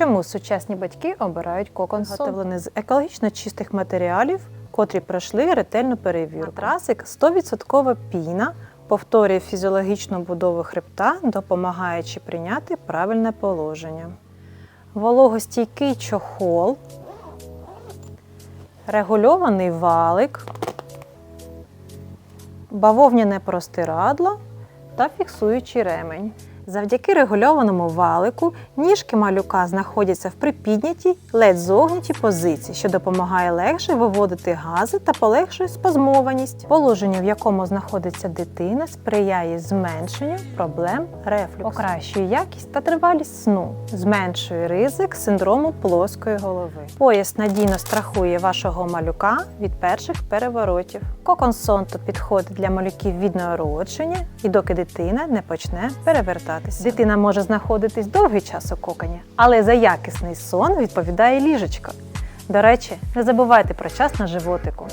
Чому сучасні батьки обирають кокон? Готовлений з екологічно чистих матеріалів, котрі пройшли ретельну перевірку. Матрасик 100% піна, повторює фізіологічну будову хребта, допомагаючи прийняти правильне положення. Вологостійкий чохол, регульований валик, бавовняне простирадло та фіксуючий ремень. Завдяки регульованому валику ніжки малюка знаходяться в припіднятій, ледь зогнутій позиції, що допомагає легше виводити гази та полегшує спазмованість. Положення, в якому знаходиться дитина, сприяє зменшенню проблем рефлюксу, покращує якість та тривалість сну, зменшує ризик синдрому плоскої голови. Пояс надійно страхує вашого малюка від перших переворотів. Кокон Сонто підходить для малюків від народження і доки дитина не почне перевертатися. Дитина може знаходитись довгий час у коконі, але за якісний сон відповідає ліжечко. До речі, не забувайте про час на животику.